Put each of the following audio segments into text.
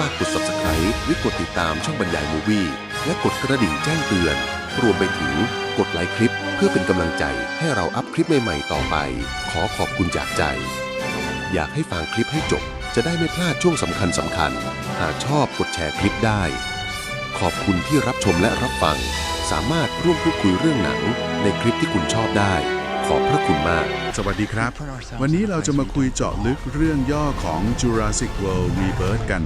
ฝากกด subscribe หรือกดติดตามช่องบรรยายมูวี่และกดกระดิ่งแจ้งเตือน รวมไปถึงกดไลค์คลิป เพื่อเป็นกำลังใจให้เราอัพคลิปใหม่ๆต่อไป ขอขอบคุณจากใจ อยากให้ฟังคลิปให้จบ จะได้ไม่พลาดช่วงสำคัญสำคัญ หากชอบกดแชร์คลิปได้ ขอบคุณที่รับชมและรับฟัง สามารถร่วมพูดคุยเรื่องหนัง ในคลิปที่คุณชอบได้ ขอบพระคุณมาก สวัสดีครับ วันนี้เราจะมาคุยเจาะลึกเรื่องย่อของ Jurassic World Rebirth กัน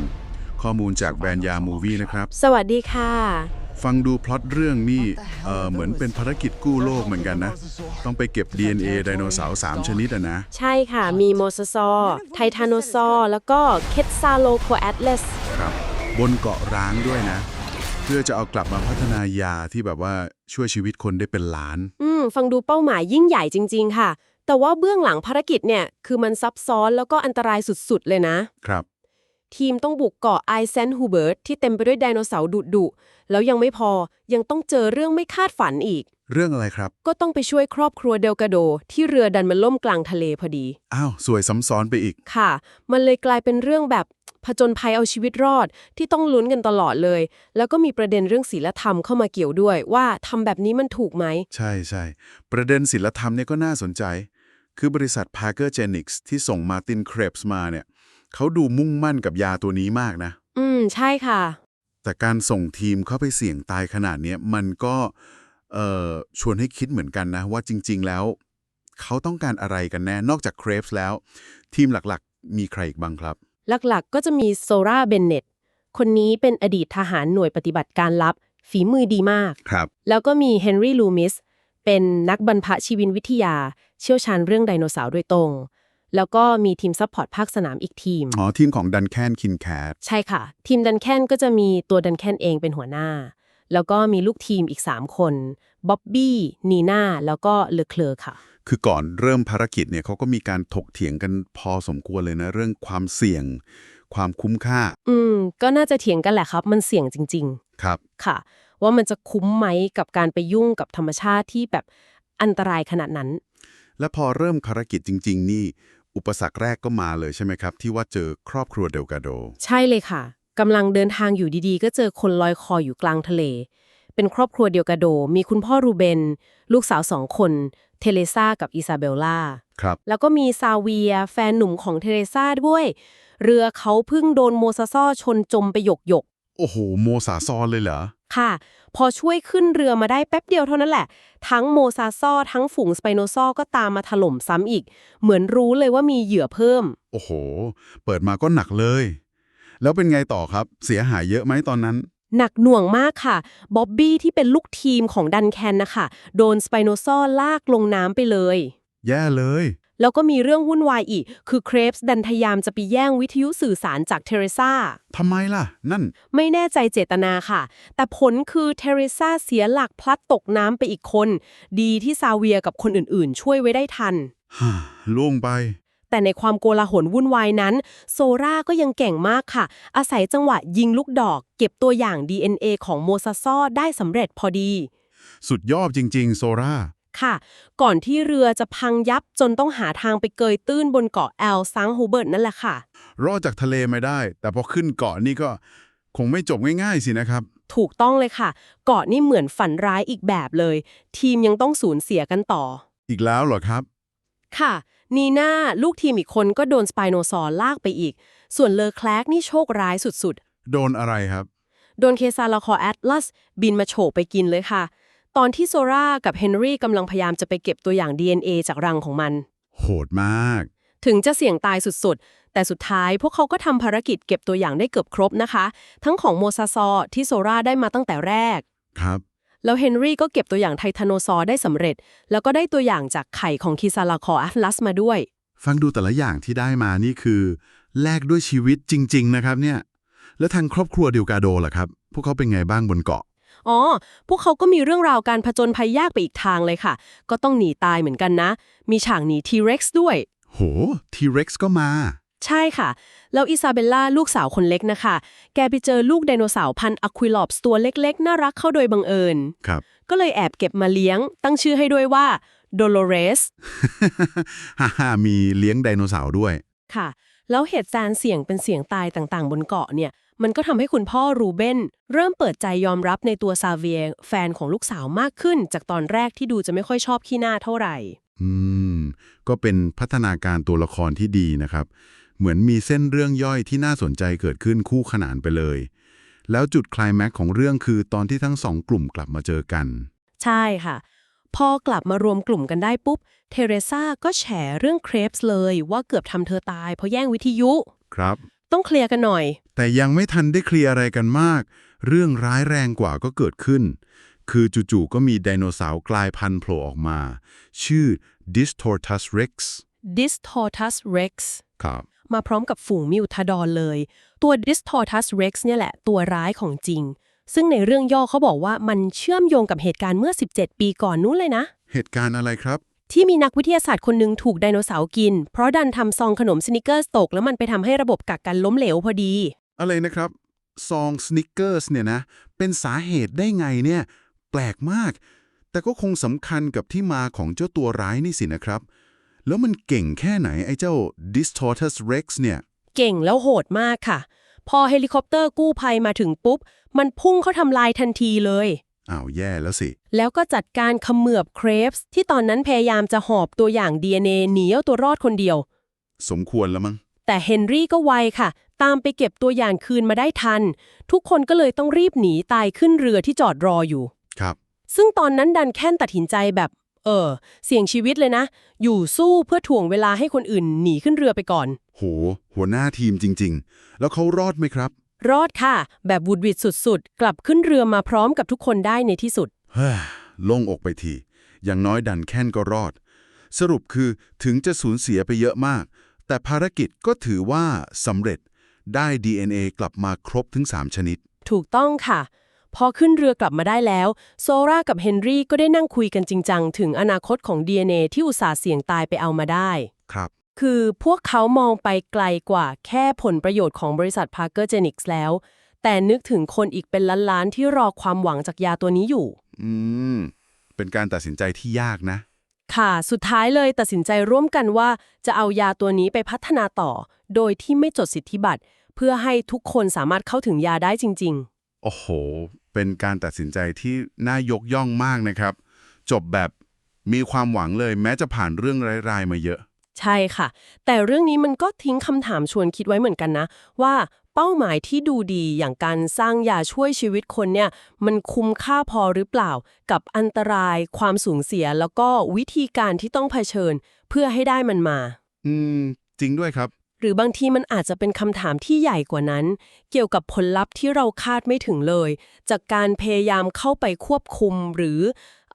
ข้อมูลจากแบรนด์ยามูวี่นะครับ สวัสดีค่ะ ฟังดูพล็อตเรื่องนี่เอ่อเหมือนเป็นภารกิจกู้โลกเหมือนกันนะ ต้องไปเก็บ DNA ไดโนเสาร์3ชนิดอะนะ ใช่ค่ะ มีโมซาซอร์ไททานโนซอร์แล้วก็เคทซาโลโคแอตเลสครับ บนเกาะร้างด้วยนะ เพื่อจะเอากลับมาพัฒนายาที่แบบว่าช่วยชีวิตคนได้เป็นล้าน อืม ฟังดูเป้าหมายยิ่งใหญ่จริง ๆ ค่ะ แต่ว่าเบื้องหลังภารกิจเนี่ย คือมันซับซ้อนแล้วก็อันตรายสุดๆ เลยนะ ครับ ทีมต้องบุกเกาะไอเซนฮูเบิร์ตที่เต็มไปด้วยไดโนเสาร์ดุดุๆแล้วยังไม่พอยังต้องเจอเรื่องไม่คาดฝันอีก เรื่องอะไรครับ ก็ต้องไปช่วยครอบครัวเดลกาโด ที่เรือดันมันล่มกลางทะเลพอดี อ้าว สวยซ้ำซ้อนไปอีก ค่ะ มันเลยกลายเป็นเรื่องแบบผจญภัยเอาชีวิตรอดที่ต้องลุ้นกันตลอดเลย แล้วก็มีประเด็นเรื่องศีลธรรมเข้ามาเกี่ยวด้วย ว่าทำแบบนี้มันถูกไหม ใช่ใช่ประเด็นศิลธรรมเนี่ยก็น่าสนใจ คือบริษัท Parker Genix ที่ส่งมาตินเครปส์มาเนี่ย เขาดูมุ่งมั่นกับยาตัวนี้มากนะ อืม ใช่ค่ะ แต่การส่งทีมเข้าไปเสี่ยงตายขนาดเนี้ยมันก็เอ่อชวนให้คิดเหมือนกันนะ ว่าจริง ๆ แล้ว เขาต้องการอะไรกันแน่ นอกจากเครปส์แล้ว ทีมหลักๆ มีใครอีกบ้างครับ หลักๆ ก็จะมีโซราเบนเน็ตคนนี้เป็นอดีตทหารหน่วยปฏิบัติการลับ ฝีมือดีมาก ครับ แล้วก็มีเฮนรี่ลูมิสเป็นนักบรรพชีวินวิทยา เชี่ยวชาญเรื่องไดโนเสาร์โดยตรง แล้วก็มีทีมซัพพอร์ตภาคสนามอีกทีม อ๋อ ทีมของดันแคนคินแคทใช่ค่ะ ทีมดันแคนก็จะมีตัวดันแคนเองเป็นหัวหน้า แล้วก็มีลูกทีมอีก 3 คนบ๊อบบี้นีน่าแล้วก็เลอเคลอร์ค่ะ คือก่อนเริ่มภารกิจเนี่ยเขาก็มีการถกเถียงกันพอสมควรเลยนะ เรื่องความเสี่ยง ความคุ้มค่า อืม ก็น่าจะเถียงกันแหละครับ มันเสี่ยงจริงครับๆค่ะ ว่ามันจะคุ้มไหมกับการไปยุ่งกับธรรมชาติที่แบบอันตรายขนาดนั้นและพอเริ่มภารกิจจริง ๆ นี่ อุปสรรคแรกก็มาเลยใช่ไหมครับ ที่ว่าเจอครอบครัวเดลกาโด ใช่เลยค่ะกำลังเดินทางอยู่ดีๆ ก็เจอคนลอยคออยู่กลางทะเล เป็นครอบครัวเดียวกาโด มีคุณพ่อรูเบน ลูกสาวสองคน เทเลซากับอิซาเบลล่า ครับ แล้วก็มีซาเวีย แฟนหนุ่มของเทเรซาด้วย เรือเขาเพิ่งโดนโมซาซอชนจมไปหยกหยก โอ้โห โมสาซอนเลยเหรอๆค่ะ พอช่วยขึ้นเรือมาได้แป๊บเดียวเท่านั้นแหละ ทั้งโมซาซอทั้งฝูงสไปโนซอก็ตามมาถล่มซ้ำอีก เหมือนรู้เลยว่ามีเหยื่อเพิ่ม โอ้โห เปิดมาก็หนักเลย แล้วเป็นไงต่อครับ เสียหายเยอะไหมตอนนั้น หนักหน่วงมากค่ะ บ๊อบบี้ที่เป็นลูกทีมของดันแคนนะคะ โดนสไปโนซอลากลงน้ำไปเลย แย่เลย แล้วก็มีเรื่องวุ่นวายอีก คือเครปส์ดันพยายามจะไปแย่งวิทยุสื่อสารจากเทเรซาทำไมล่ะ นั่น ไม่แน่ใจเจตนาค่ะ แต่ผลคือเทเรซาเสียหลักพลัดตกน้ำไปอีกคน ดีที่ซาเวียกับคนอื่นๆ ช่วยไว้ได้ทันฮ่าล่วงไปแต่ในความโกลาหลวุ่นวายนั้น โซราก็ยังเก่งมากค่ะ อาศัยจังหวะยิงลูกดอก เก็บตัวอย่าง DNA ของโมซาซอได้สำเร็จพอดี สุดยอดจริง ๆ โซรา ค่ะ ก่อนที่เรือจะพังยับจนต้องหาทางไปเกยตื้นบนเกาะแอลซังฮูเบิร์ตนั่นแหละค่ะ รอดจากทะเลไม่ได้ แต่พอขึ้นเกาะนี่ก็คงไม่จบง่ายๆสินะครับ ถูกต้องเลยค่ะ เกาะนี่เหมือนฝันร้ายอีกแบบเลย ทีมยังต้องสูญเสียกันต่อ อีกแล้วเหรอครับ ค่ะ นีน่าลูกทีมอีกคนก็โดนสไปโนซอร์ลากไปอีก ส่วนเลอแคลกนี่โชคร้ายสุดโดนอะไรครับๆโดนเคซาลาคอแอตลัสบินมาโฉบไปกินเลยค่ะ ตอนที่โซรากับเฮนรี่กำลังพยายามจะไปเก็บตัวอย่าง DNA จากรังของมัน โหดมาก ถึงจะเสี่ยงตายสุดๆ แต่สุดท้ายพวกเขาก็ทำภารกิจเก็บตัวอย่างได้เกือบครบนะคะ ทั้งของโมซาซอร์ที่โซราได้มาตั้งแต่แรก ครับ แล้วเฮนรี่ก็เก็บตัวอย่างไททานโนซอร์ได้สำเร็จ แล้วก็ได้ตัวอย่างจากไข่ของคิซาลาคอแอตลัสมาด้วย ฟังดูแต่ละอย่างที่ได้มานี่คือ แลกด้วยชีวิตจริง ๆ นะครับเนี่ย แล้วทางครอบครัวเดียวกาโดล่ะครับ พวกเขาเป็นไงบ้างบนเกาะ อ๋อ พวกเขาก็มีเรื่องราวการผจญภัยยากไปอีกทางเลยค่ะ ก็ต้องหนีตายเหมือนกันนะ มีฉากหนีทีเร็กซ์ด้วย โหทีเร็กซ์ก็มา ใช่ค่ะ แล้วอิซาเบลล่าลูกสาวคนเล็กนะคะ แกไปเจอลูกไดโนเสาร์พันธุ์อะควิลอปส์ตัวเล็กๆ น่ารักเข้าโดยบังเอิญ ครับ ก็เลยแอบเก็บมาเลี้ยง ตั้งชื่อให้ด้วยว่าโดโลเรสฮ่าฮ่ามีเลี้ยงไดโนเสาร์ด้วย ค่ะ แล้วเหตุการณ์เสี่ยงเป็นเสี่ยงตายต่างๆ บนเกาะเนี่ย มันก็ทำให้คุณพ่อรูเบนเริ่มเปิดใจยอมรับในตัวซาเวียร์แฟนของลูกสาวมากขึ้น จากตอนแรกที่ดูจะไม่ค่อยชอบขี้หน้าเท่าไหร่ อืม ก็เป็นพัฒนาการตัวละครที่ดีนะครับ เหมือนมีเส้นเรื่องย่อยที่น่าสนใจเกิดขึ้นคู่ขนานไปเลย แล้วจุดไคลแม็กซ์ของเรื่องคือตอนที่ทั้งสองกลุ่มกลับมาเจอกัน ใช่ค่ะพอกลับมารวมกลุ่มกันได้ปุ๊บ เทเรซาก็แฉเรื่องเครปส์เลยว่าเกือบทำเธอตายเพราะแย่งวิทยุ ครับ ต้องเคลียร์กันหน่อย แต่ยังไม่ทันได้เคลียร์อะไรกันมาก เรื่องร้ายแรงกว่าก็เกิดขึ้น คือจู่ๆก็มีไดโนเสาร์กลายพันธุ์โผล่ออกมา ชื่อ Distortus rex Distortus rex ครับมาพร้อมกับฝูงมิวทาดอนเลย ตัว Distortus rex เนี่ยแหละตัวร้ายของจริง ซึ่งในเรื่องย่อเขาบอกว่ามันเชื่อมโยงกับเหตุการณ์เมื่อ 17 ปีก่อนนู้นเลยนะ เหตุการณ์อะไรครับ ที่มีนักวิทยาศาสตร์คนหนึ่งถูกไดโนเสาร์กิน เพราะดันทำซองขนมสนิกเกอร์สตก แล้วมันไปทำให้ระบบกักกันล้มเหลวพอดี อะไรนะครับ ซองสนิกเกอร์สเนี่ยนะ เป็นสาเหตุได้ไงเนี่ย แปลกมาก แต่ก็คงสำคัญกับที่มาของเจ้าตัวร้ายนี่สินะครับ แล้วมันเก่งแค่ไหนไอ้เจ้า Distortus rex เนี่ย เก่งแล้วโหดมากค่ะ พอเฮลิคอปเตอร์กู้ภัยมาถึงปุ๊บ มันพุ่งเข้าทำลายทันทีเลย อ้าวแย่แล้วสิ แล้วก็จัดการเขมือบเครปส์ที่ตอนนั้นพยายามจะหอบตัวอย่าง DNA หนีเอาตัวรอดคนเดียว สมควรแล้วมั้ง แต่เฮนรี่ก็ไวค่ะ ตามไปเก็บตัวอย่างคืนมาได้ทัน ทุกคนก็เลยต้องรีบหนีตายขึ้นเรือที่จอดรออยู่ ครับ ซึ่งตอนนั้นดันแค่นตัดสินใจแบบ เออ เสี่ยงชีวิตเลยนะ อยู่สู้เพื่อถ่วงเวลาให้คนอื่นหนีขึ้นเรือไปก่อน โห หัวหน้าทีมจริง ๆ แล้วเขารอดไหมครับ รอดค่ะ แบบวุดวิดสุดๆ กลับขึ้นเรือมาพร้อมกับทุกคนได้ในที่สุด เฮ้ยโล่งอกไปที อย่างน้อยดันแค้นก็รอด สรุปคือถึงจะสูญเสียไปเยอะมาก แต่ภารกิจก็ถือว่าสำเร็จได้ DNA กลับมาครบถึง 3 ชนิด ถูกต้องค่ะ พอขึ้นเรือกลับมาได้แล้ว โซรากับเฮนรี่ก็ได้นั่งคุยกันจริงจังถึงอนาคตของ DNA ที่อุตส่าห์เสี่ยงตายไปเอามาได้ ครับ คือพวกเขามองไปไกลกว่าแค่ผลประโยชน์ของบริษัท Parker Genix แล้ว แต่นึกถึงคนอีกเป็นล้านๆ ที่รอความหวังจากยาตัวนี้อยู่ อืม เป็นการตัดสินใจที่ยากนะ ค่ะ สุดท้ายเลยตัดสินใจร่วมกันว่า จะเอายาตัวนี้ไปพัฒนาต่อ โดยที่ไม่จดสิทธิบัตร เพื่อให้ทุกคนสามารถเข้าถึงยาได้จริงโอ้โห เป็นการตัดสินใจที่น่ายกย่องมากนะครับ จบแบบมีความหวังเลยแม้จะผ่านเรื่องร้ายๆมาเยอะๆ ใช่ค่ะ แต่เรื่องนี้มันก็ทิ้งคำถามชวนคิดไว้เหมือนกันนะ ว่าเป้าหมายที่ดูดีอย่างการสร้างยาช่วยชีวิตคนเนี่ย มันคุ้มค่าพอหรือเปล่า กับอันตราย ความสูญเสียแล้วก็วิธีการที่ต้องเผชิญ เพื่อให้ได้มันมา อืม จริงด้วยครับ หรือบางทีมันอาจจะเป็นคำถามที่ใหญ่กว่านั้น เกี่ยวกับผลลัพธ์ที่เราคาดไม่ถึงเลย จากการพยายามเข้าไปควบคุมหรือ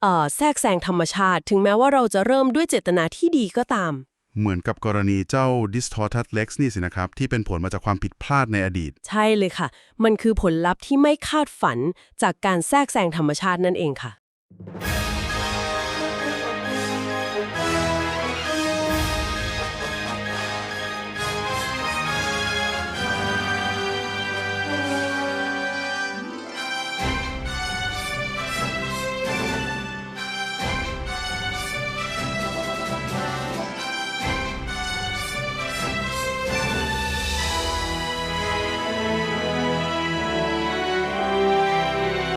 เอ่อแทรกแซงธรรมชาติ ถึงแม้ว่าเราจะเริ่มด้วยเจตนาที่ดีก็ตาม เหมือนกับกรณีเจ้า Distorted Lex นี่สินะครับ ที่เป็นผลมาจากความผิดพลาดในอดีต ใช่เลยค่ะ มันคือผลลัพธ์ที่ไม่คาดฝันจากการแทรกแซงธรรมชาตินั่นเองค่ะ